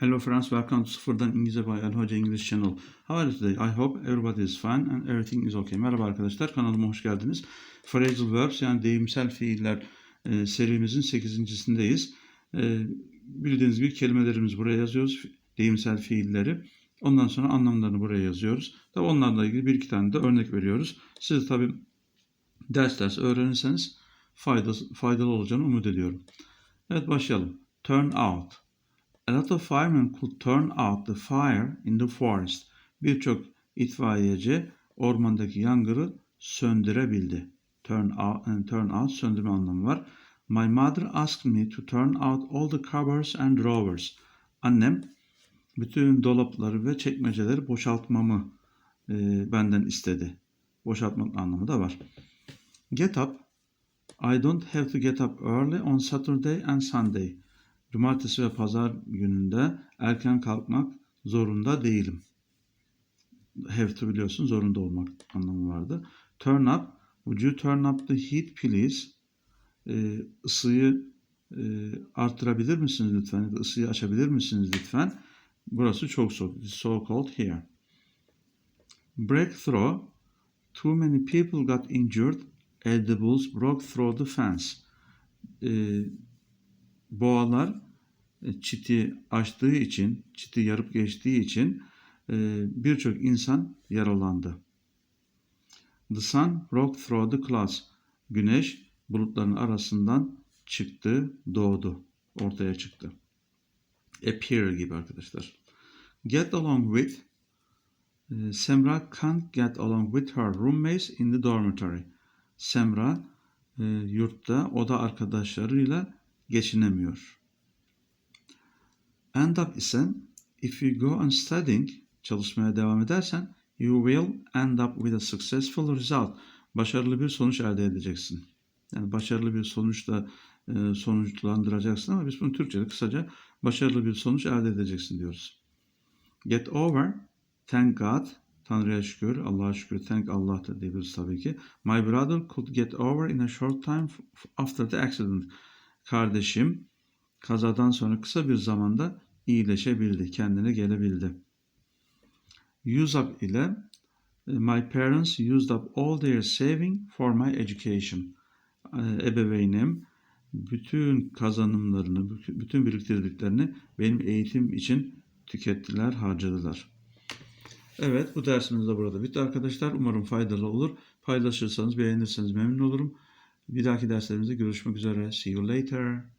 Hello friends, welcome to Sıfırdan İngilizce by El Hoca English Channel. How are you today? I hope everybody is fine and everything is okay. Merhaba arkadaşlar, kanalıma hoş geldiniz. Phrasal verbs yani deyimsel fiiller e, serimizin 8.sindeyiz. E, bildiğiniz gibi kelimelerimizi buraya yazıyoruz, deyimsel fiilleri. Ondan sonra anlamlarını buraya yazıyoruz. Tabi onlarla ilgili bir iki tane de örnek veriyoruz. Siz tabi ders ders öğrenirseniz faydalı, faydalı olacağını umut ediyorum. Evet başlayalım. Turn out. A lot of firemen could turn out the fire in the forest. Birçok itfaiyeci ormandaki yangını söndürebildi. Turn out, and turn out söndürme anlamı var. My mother asked me to turn out all the cupboards and drawers. Annem bütün dolapları ve çekmeceleri boşaltmamı e, benden istedi. Boşaltmak anlamı da var. Get up. I don't have to get up early on Saturday and Sunday. Cumartesi ve pazar gününde erken kalkmak zorunda değilim. Have to biliyorsun zorunda olmak anlamı vardı. Turn up. Would you turn up the heat please? Ee, ısıyı e, arttırabilir misiniz lütfen? Isıyı açabilir misiniz lütfen? Burası çok soğuk. It's so cold here. Breakthrough. Too many people got injured bulls broke through the fence. Ee, boğalar e, çiti açtığı için, çiti yarıp geçtiği için e, birçok insan yaralandı. The sun broke through the clouds. Güneş bulutların arasından çıktı, doğdu, ortaya çıktı. Appear gibi arkadaşlar. Get along with e, Semra can't get along with her roommates in the dormitory. Semra yurtta oda arkadaşlarıyla geçinemiyor. End up ise if you go on studying çalışmaya devam edersen you will end up with a successful result. Başarılı bir sonuç elde edeceksin. Yani başarılı bir sonuçla e, sonuçlandıracaksın ama biz bunu Türkçe'de kısaca başarılı bir sonuç elde edeceksin diyoruz. Get over, thank God, Tanrı'ya şükür, Allah'a şükür, thank Allah da diyebiliriz tabii ki. My brother could get over in a short time after the accident. Kardeşim kazadan sonra kısa bir zamanda iyileşebildi, kendine gelebildi. Use up ile My parents used up all their saving for my education. Ebeveynim bütün kazanımlarını, bütün biriktirdiklerini benim eğitim için tükettiler, harcadılar. Evet, bu dersimiz de burada bitti arkadaşlar. Umarım faydalı olur. Paylaşırsanız, beğenirseniz memnun olurum. Bir dahaki derslerimizde görüşmek üzere. See you later.